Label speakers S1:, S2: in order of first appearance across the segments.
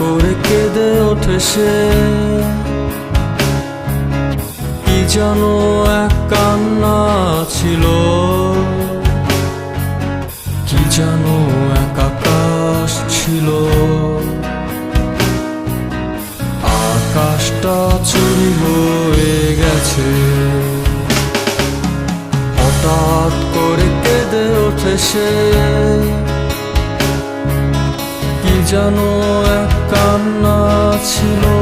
S1: ওঠে সে। কি যেন এক কান্না ছিল। কি যেন এক আকাশ ছিল। আকাশটা চুরি হয়ে গেছে। হঠাৎ করে কেঁদে ওঠে সে। যেন এক কান্না ছিল।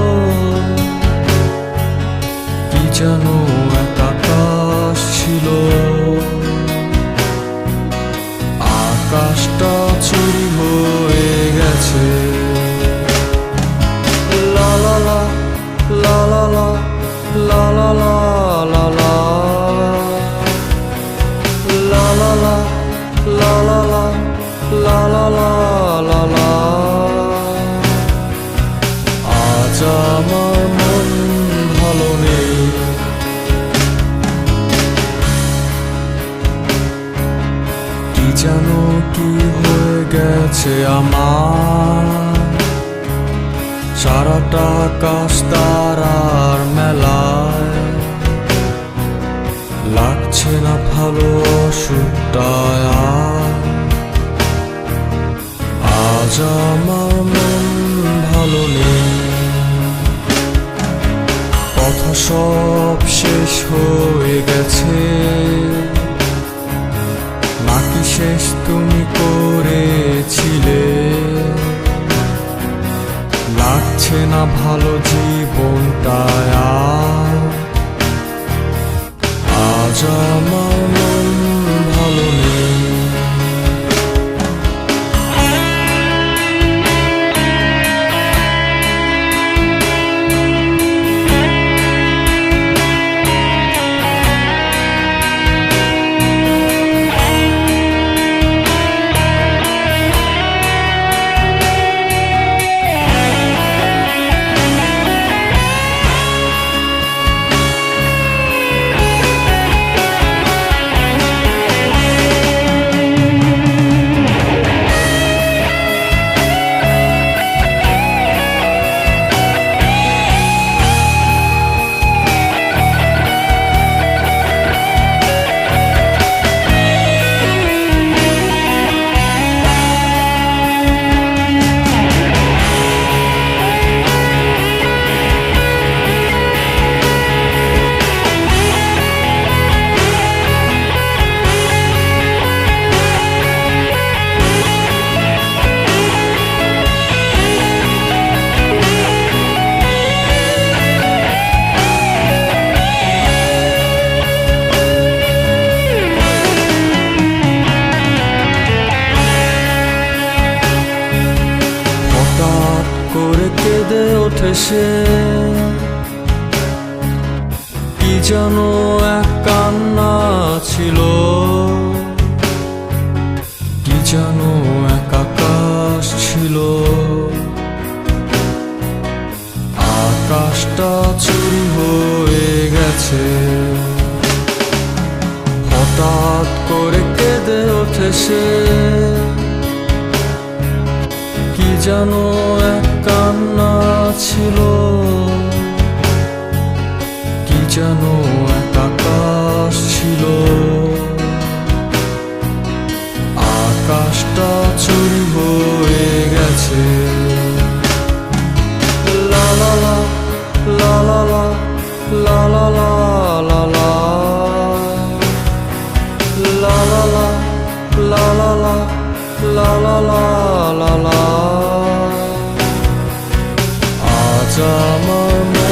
S1: যেন কি হয়ে গেছে আমার? সারাটা আকাশ তারার মেলায়। লাগছে না ভালো অসুখটায় আজ আমার মন ভালো নেই। কথা সব শেষ হয়ে গেছে। শেষ তুমি করেছিলে। লাগছে না ভালো জীবনটায় সে কি যেন এক কান্না ছিল। কি যেন এক আকাশ ছিল। আকাশটা চুরি হয়ে গেছে। হঠাৎ করে কেঁদে ওঠে সে। কি কান্না ছিল? কি যেন এক আকাশ ছিল? আকাশটা চুরি summer